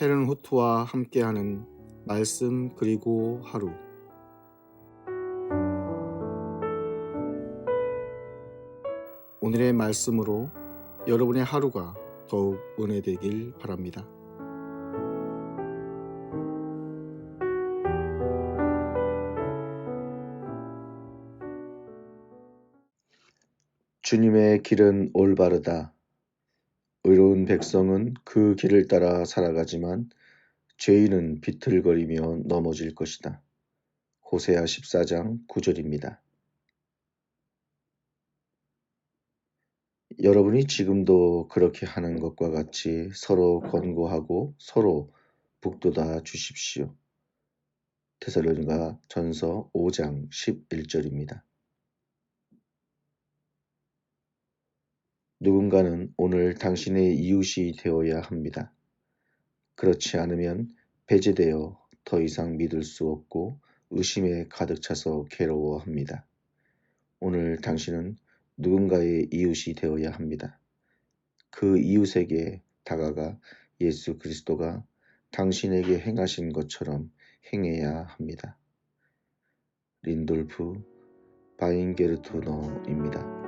헤른 후트와 함께하는 말씀 그리고 하루 오늘의 말씀으로 여러분의 하루가 더욱 은혜되길 바랍니다. 주님의 길은 올바르다. 의로운 백성은 그 길을 따라 살아가지만 죄인은 비틀거리며 넘어질 것이다. 호세아 14장 9절입니다. 여러분이 지금도 그렇게 하는 것과 같이 서로 권고하고 서로 북돋아 주십시오. 테살로니가 전서 5장 11절입니다. 누군가는 오늘 당신의 이웃이 되어야 합니다. 그렇지 않으면 배제되어 더 이상 믿을 수 없고 의심에 가득 차서 괴로워합니다. 오늘 당신은 누군가의 이웃이 되어야 합니다. 그 이웃에게 다가가 예수 그리스도가 당신에게 행하신 것처럼 행해야 합니다. 린돌프 바인게르투너입니다.